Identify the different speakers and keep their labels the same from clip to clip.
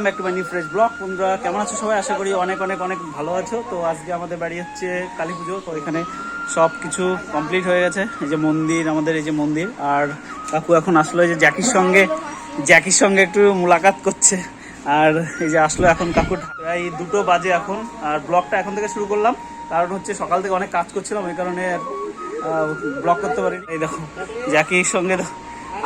Speaker 1: Welcome back to my new fresh blog. বন্ধুরা কেমন আছো সবাই? আশা করি অনেক অনেক অনেক ভালো আছো। তো আজকে আমাদের বাড়ি হচ্ছে কালী পুজো। তো এখানে সব কিছু কমপ্লিট হয়ে গেছে। এই যে মন্দির, আমাদের এই যে মন্দির। আর কাকু এখন আসলো, এই যে জ্যাকির সঙ্গে। জ্যাকির সঙ্গে একটু মোলাকাত করছে। আর এই যে আসলো এখন কাকু। প্রায় দুটো বাজে এখন। আর ব্লগটা এখন থেকে শুরু করলাম। কারণ হচ্ছে সকাল থেকে অনেক কাজ করছিলাম, ওই কারণে ব্লগ করতে পারিনি। এই দেখো, জ্যাকির সঙ্গে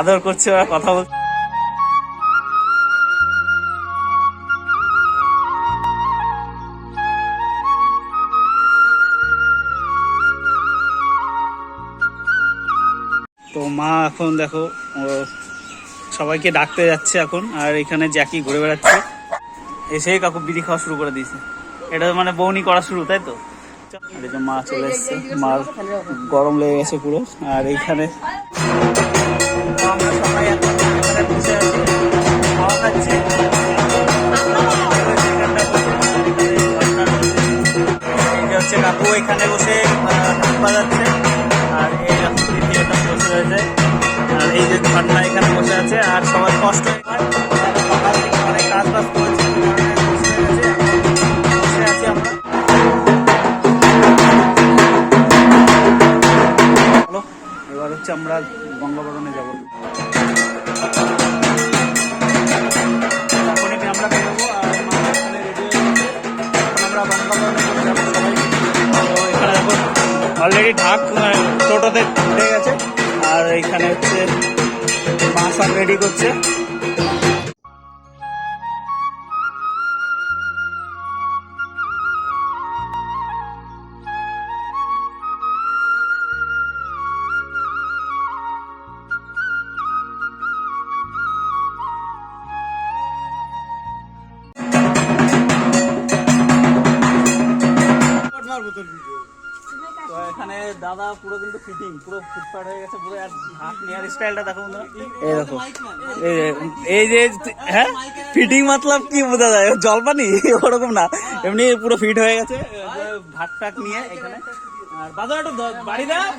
Speaker 1: আদর করছে, ওরা কথা বলছে এখন দেখো সবাইকে ডাকতে যাচ্ছে এখন, আর এখানে জ্যাকি ঘুরে বেড়াচ্ছে। এসেই কাকু বিড়ি খাওয়া শুরু করে দিয়েছে। এটা মানে বৌনি করা শুরু, তাই তো? মা চলে এসছে, মার গরম লেগে গেছে পুরো, আর এইখানে গঙ্গাবরণে যাব। আমরা বেরোবো আর এখানে আমরা অলরেডি ঢাক টোটোতে উঠে গেছে। আর এইখানে হচ্ছে মা রেডি করছে। ফিটিং পুরো ফুটফাট হয়ে গেছে পুরো আর স্টাইলটা দেখো বন্ধুরা। এই দেখো এই যে এই যে হ্যাঁ? ফিটিং মতলব কি বোঝা যায়? জলপানি? ওরকম না। এমনি পুরো ফিট হয়ে গেছে। ভাত টাক নিয়ে এখানে। আর বাজার বাড়ি দ-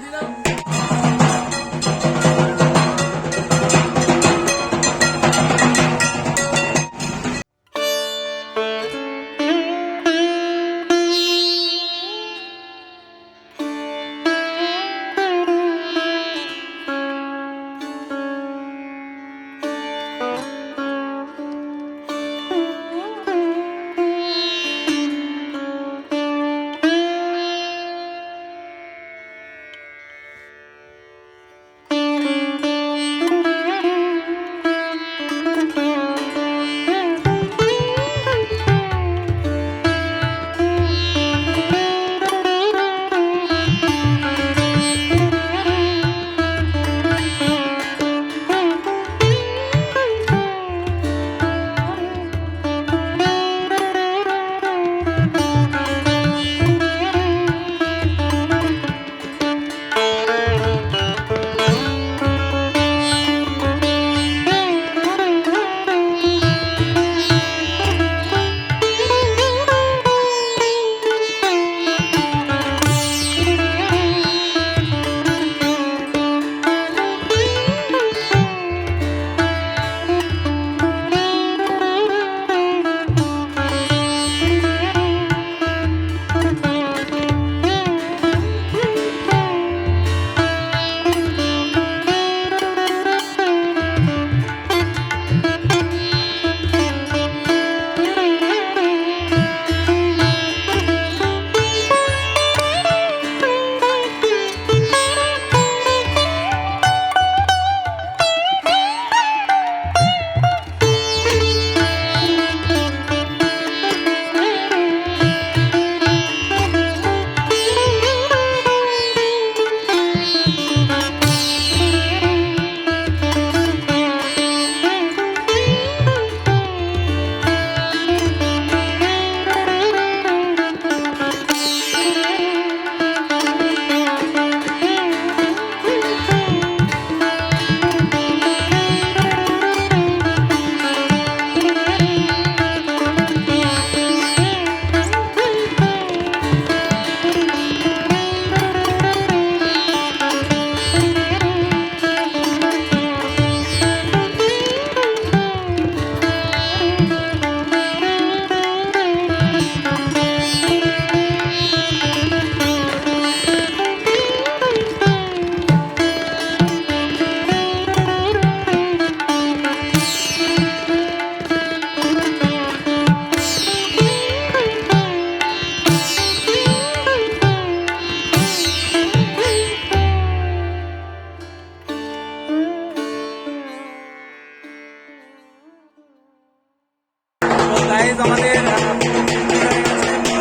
Speaker 1: বাড়ি আমাদের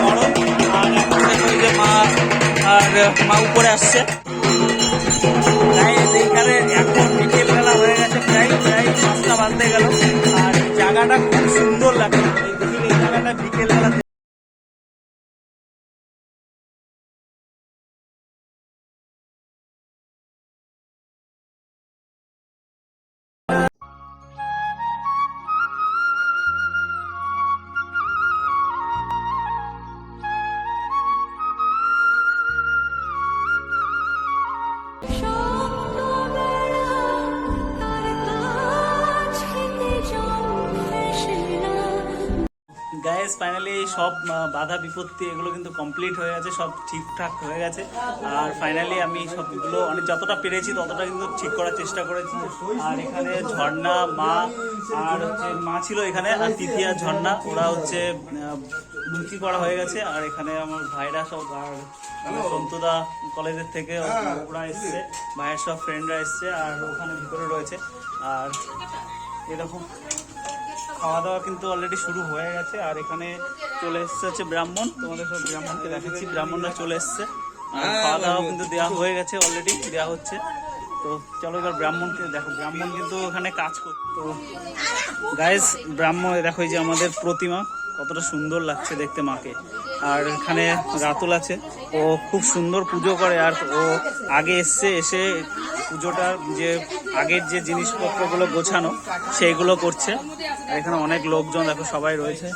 Speaker 1: বড় আর মা আর মা উপরে আসছে। Guys, এইখানে এখন বিকেল বেলা হয়ে গেছে প্রায় প্রায় পাঁচটা বাজতে গেল। আর জায়গাটা খুব সুন্দর লাগছে। সব বাধা বিপত্তি এগুলো কিন্তু কমপ্লিট হয়ে গেছে, সব ঠিকঠাক হয়ে গেছে। আর ফাইনালি আমি সবগুলো অনেক যতটা পেরেছি ততটা কিন্তু ঠিক করার চেষ্টা করেছি। আর এখানে ঝর্ণা, মা, আর হচ্ছে মা ছিল এখানে, আর আর ঝর্ণা, ওরা হচ্ছে লুচি করা হয়ে গেছে। আর এখানে আমার ভাইরা সব, আর সন্তুদা কলেজের থেকে ওরা এসছে ভাইয়ের সব ফ্রেন্ডরা এসছে, আর ওখানে ভিতরে রয়েছে। আর এরকম। খাওয়া দাওয়া কিন্তু অলরেডি শুরু হয়ে গেছে। আর এখানে চলে এসছে হচ্ছে ব্রাহ্মণ। তোমাদের সব ব্রাহ্মণকে দেখাচ্ছি। ব্রাহ্মণরা চলে এসছে। আর খাওয়া দাওয়া কিন্তু দেওয়া হয়ে গেছে অলরেডি দেওয়া হচ্ছে। তো চলো এবার ব্রাহ্মণকে দেখো। ব্রাহ্মণ কিন্তু ওখানে কাজ করতো তো গায়েস ব্রাহ্মণ দেখো এই যে আমাদের প্রতিমা। কতটা সুন্দর লাগছে দেখতে মাকে। আর এখানে রাতুল আছে। ও খুব সুন্দর পুজো করে। আর ও আগে এসছে এসে পুজোটার যে আগের যে জিনিসপত্রগুলো গোছানো, সেইগুলো করছে। আর এখানে অনেক লোকজন, দেখো সবাই রয়েছে।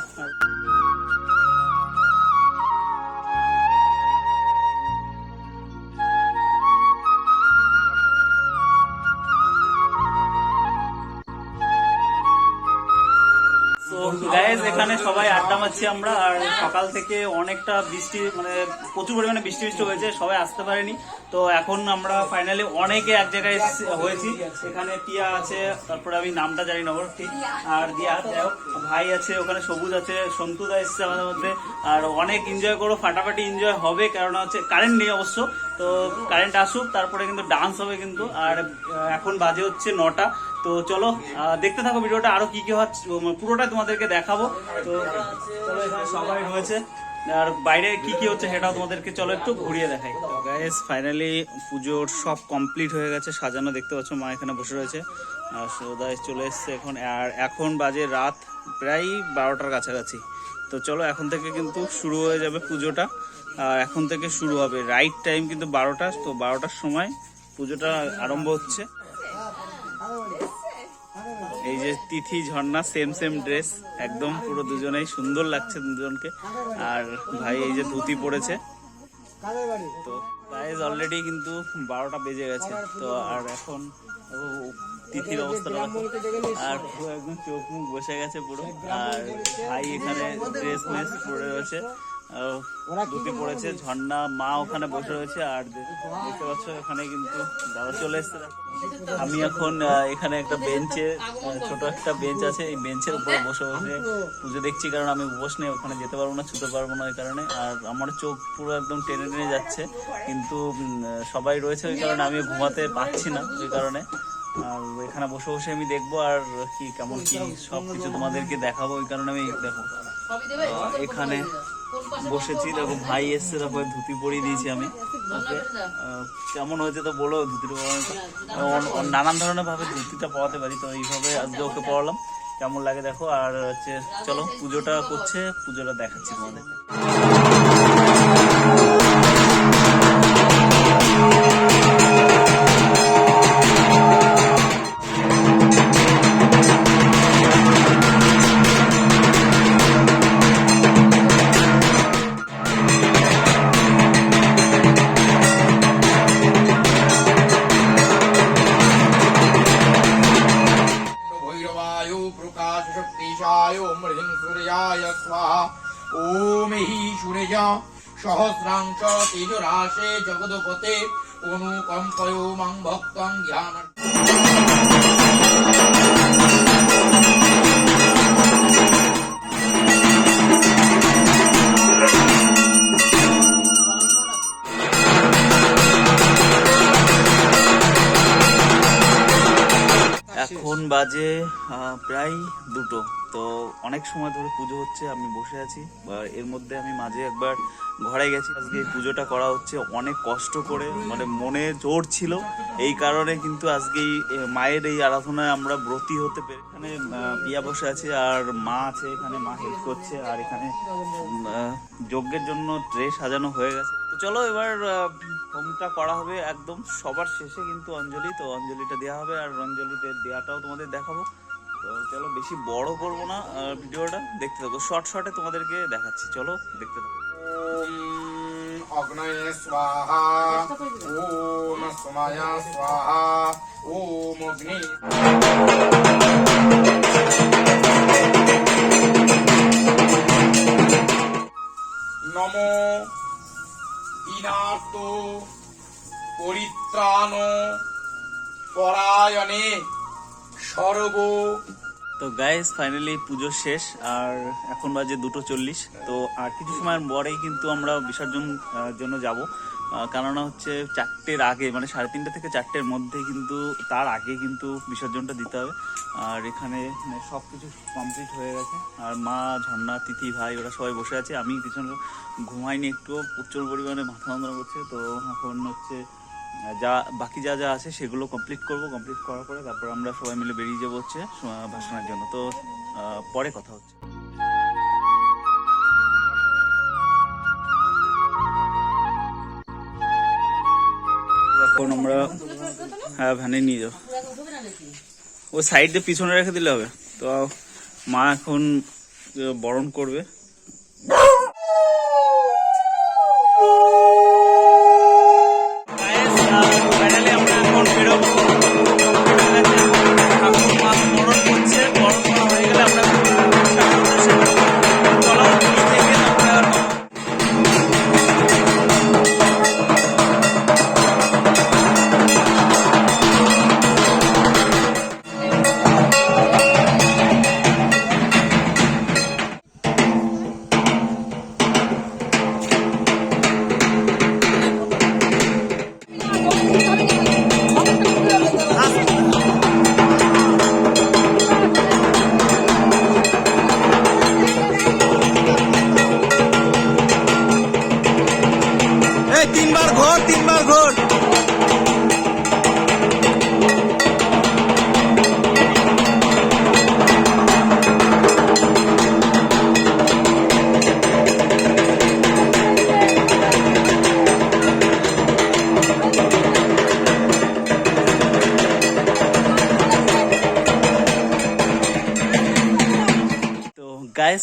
Speaker 1: এখানে সবাই আড্ডা মারছি আমরা, আর সকাল থেকে অনেকটা বৃষ্টি মানে প্রচুর পরিমাণে বৃষ্টি বৃষ্টি হয়েছে, সবাই আসতে পারেনি। তো এখন আমরা ফাইনালি অনেকে এক জায়গায় হয়েছি। এখানে টিয়া আছে, তারপরে আমি নামটা জানি না ঠিক। আর দিয়া ভাই আছে, ওখানে সবুজ আছে সন্তুদা এসছে আমাদের মধ্যে। আর অনেক এনজয় করো, ফাটাফাটি এনজয় হবে, কারণ হচ্ছে কারেন্ট নেই অবশ্য। তো কারেন্ট আসুক, তারপরে কিন্তু ডান্স হবে কিন্তু। আর এখন বাজে হচ্ছে নটা। তো চলো দেখতে থাকো ভিডিওটা আরও কি কি হচ্ছে পুরোটা তোমাদেরকে দেখাবো। তো চলো, এখানে সবাই রয়েছে। আর বাইরে কি কি হচ্ছে সেটাও তোমাদেরকে চলো একটু ঘুরিয়ে দেখাই। গাইস ফাইনালি পুজোর সব কমপ্লিট হয়ে গেছে, সাজানো দেখতে পাচ্ছ, মা এখানে বসে রয়েছে। আর সৌদায় চলে এসছে এখন, আর এখন বাজে রাত প্রায় বারোটার কাছাকাছি। তো চলো, এখন থেকে কিন্তু শুরু হয়ে যাবে পুজোটা। আর এখন থেকে শুরু হবে। রাইট টাইম কিন্তু বারোটা, তো বারোটার সময় পুজোটা আরম্ভ হচ্ছে। এই যে Tithi Jharna same same dress একদম পুরো দুজনেই সুন্দর লাগছে দুজনকে। আর ভাই এই যে ধুতি পড়েছে তো গাইজ অলরেডি কিন্তু বারোটা বেজে গেছে। তো আর এখন তিথির অবস্থাটা। আর পুরো একদম চোখ মুখ বসে গেছে পুরো। আর ভাই এখানে ড্রেস মেস পরে রয়েছে। ধুতি পড়েছে ঝর্ণা মা ওখানে বসে রয়েছে আর দেখতে পাচ্ছ এখানে কিন্তু দাদা চলে এসছে। আমি এখন এখানে একটা বেঞ্চে ছোট একটা বেঞ্চ আছে এই বেঞ্চের উপরে বসে বসে পুজো দেখছি কারণ আমি উপোস নেই ওখানে যেতে পারব না ছুতে পারব না ওই কারণে আর আমার চোখ পুরো একদম টেনে টেনে যাচ্ছে কিন্তু সবাই রয়েছে ওই কারণে আমি ঘুমাতে পারছি না ওই কারণে আর এখানে বসে বসে আমি দেখব আর কি কেমন কি সব কিছু তোমাদেরকে দেখাবো ওই কারণে আমি দেখো। এখানে বসেছি দেখো ভাই এসছে তারপরে ধুতি পরিয়ে দিয়েছি আমি। ওকে। কেমন হয়েছে তো বলো। অন- অন- নানান ধরনের ভাবে ধুতিটা পড়াতে পারি তো এইভাবে আজকে ওকে পড়ালাম কেমন লাগে দেখো আর হচ্ছে চলো পুজোটা করছে পুজোটা দেখাচ্ছি তোমাদের।
Speaker 2: प्रकाशशक्तिशाय मृहिं सूर्याय स्वाहा ॐ हि सूर्य सहस्रांश तेजराशे जगदपते অনুকম্পয় মাং ভক্তং জ্ঞান
Speaker 1: এখন বাজে প্রায় দুটো। তো অনেক সময় ধরে পুজো হচ্ছে, আমি বসে আছি। এর মধ্যে আমি মাঝে একবার ঘরে গেছি। আজকে এই পুজোটা করা হচ্ছে অনেক কষ্ট করে মানে মনে জোর ছিল। এই কারণে কিন্তু আজকে মায়ের এই আরাধনায় আমরা ব্রতী হতে পেরে এখানে পিয়া বসে আছে আর মা আছে এখানে, মা হেল্প করছে। আর এখানে যজ্ঞের জন্য ট্রে সাজানো হয়ে গেছে। তো চলো এবার হোমটা করা হবে একদম সবার শেষে কিন্তু অঞ্জলি। তো অঞ্জলিটা দেওয়া হবে আর অঞ্জলিতে দেওয়াটাও তোমাদের দেখাবো। তো চলো বেশি বড় করব না ভিডিওটা। দেখতে থাকো শর্ট শর্টে তোমাদেরকে দেখাচ্ছি। চলো দেখতে থাকো।
Speaker 2: অগ্নয়ে স্বাহা, ওম স্বাহা, ওম অগ্নি। নমো পরিত্রাণ পরায়ণে সর্ব।
Speaker 1: তো গাইস ফাইনালি পুজো শেষ, আর এখন বাজে দুটো চল্লিশ, তো আর কিছু সময়ের পরেই কিন্তু আমরা বিসর্জন জন্য যাব। কেননা হচ্ছে চারটের আগে মানে সাড়ে তিনটে থেকে চারটের মধ্যে কিন্তু, তার আগে কিন্তু বিসর্জনটা দিতে হবে। আর এখানে সব কিছু কমপ্লিট হয়ে গেছে। আর মা ঝর্ণা তিথি, ভাই, ওরা সবাই বসে আছে। আমি পিছনে ঘুমাইনি, একটু প্রচুর পরিমাণে মাথা যন্ত্রণা করছে। তো এখন হচ্ছে যা, বাকি যা যা আছে সেগুলো কমপ্লিট করব। কমপ্লিট করার পরে তারপর আমরা সবাই মিলে বেরিয়ে যাব হচ্ছে ভাসানের জন্য। তো পরে কথা হচ্ছে। এখন আমরা হ্যাঁ ভ্যানে নিয়ে যাব। ও সাইড দিয়ে পিছনে রেখে দিলে হবে। তো মা এখন বরণ করবে।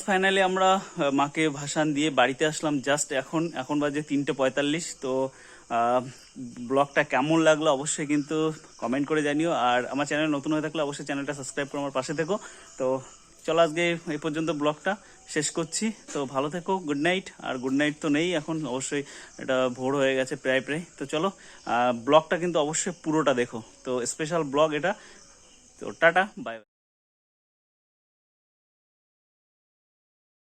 Speaker 1: ফাইনালি আমরা মাকে ভাসান দিয়ে বাড়িতে আসলাম জাস্ট এখন এখন বাজে তিনটে পঁয়তাল্লিশ, তো ব্লগটা কেমন লাগল অবশ্যই কিন্তু কমেন্ট করে জানিও, আর আমার চ্যানেল নতুন হয়ে থাকলে অবশ্যই চ্যানেলটা সাবস্ক্রাইব করে আমার পাশে থেকো। তো, চলো আজকে এই পর্যন্ত ব্লগটা শেষ করছি। তো, ভালো থেকো গুড নাইট আর গুড নাইট তো নেই এখন, অবশ্যই এটা ভোর হয়ে গেছে প্রায় প্রায়। তো, চলো ব্লগটা কিন্তু অবশ্যই পুরোটা দেখো। তো স্পেশাল ব্লগ এটা। তো, টাটা বাই